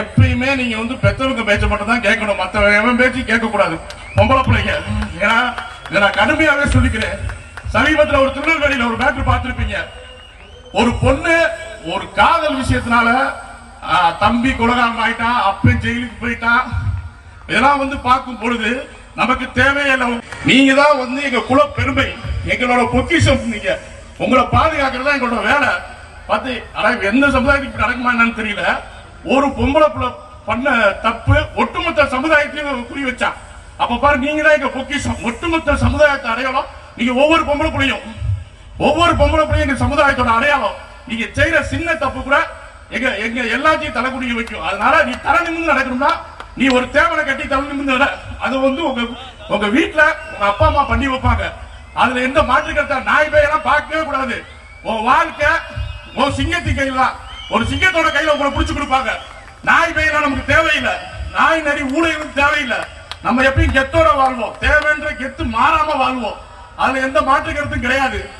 எப்பயுமே நீங்க வந்து பெத்தவங்க பேச்ச மட்டும் தான் கேட்கணும். மத்த பேச்சு கேட்க கூடாது பொம்பளை பிள்ளைங்க. ஏன்னா இதை நான் கடுமையாவே சொல்லிக்கிறேன். சமீபத்தில் ஒரு திருநெல்வேலியில ஒரு மேட்ரு பார்த்திருப்பீங்க. ஒரு பொண்ணு ஒரு காதல் விஷயத்தினால தம்பி குலகாரம் ஆயிட்டான் அப்பன் ஜெயிலுக்கு போயிட்டான் இதெல்லாம் வந்து பார்க்கும் பொழுது நமக்கு தேவையில்லை நீங்க தான் வந்து எங்க குல பெருமை எங்களோட பொக்கிஷம் நீங்க. உங்களை பாதுகாக்கிறது தான் எங்களோட வேலை. பார்த்து ஆனால் எந்த சமுதாயத்துக்கு நடக்குமா என்னன்னு தெரியல. ஒரு பொம்பளை புள்ள பண்ண தப்பு ஒட்டுமொத்த சமுதாயத்தையும் குறி வச்சா. அப்ப பாரு நீங்க தான் எங்க பொக்கிஷம். ஒட்டுமொத்த சமுதாயத்தை அடையாளம் நீங்க ஒவ்வொரு பொம்பளை புள்ளையும். ஒவ்வொரு பொம்பளை புள்ளையும் எங்க சமுதாயத்தோட அடையாளம். நீங்க செய்யற சின்ன தப்பு கூட எங்க எங்க எல்லாத்தையும் தலைக்குடிய வைக்கும். அதனால நீ தலை நிமிர்ந்து நடக்கணும்னா நீ ஒரு தேவனை கட்டி தலை நிமிர்ந்து நட. அது வந்து உங்க உங்க வீட்டுல உங்க அப்பா அம்மா பண்ணி வைப்பாங்க. அதுல எந்த மாற்று கருத்தா நாய் பேயெல்லாம் பார்க்கவே கூடாது. உன் வாழ்க்கை உன் சிங்கத்தி கையில் தான் ஒரு சிங்கத்தோட கையில உங்களை புடிச்சு கொடுப்பாங்க. நாய் பேயெல்லாம் நமக்கு தேவையில்லை. நாய் நரி ஊழையும் தேவையில்லை. நம்ம எப்பயும் கெத்தோட வாழ்வோம். தேவைன்ற கெத்து மாறாம வாழ்வோம். அதுல எந்த மாற்று கருத்தும் கிடையாது.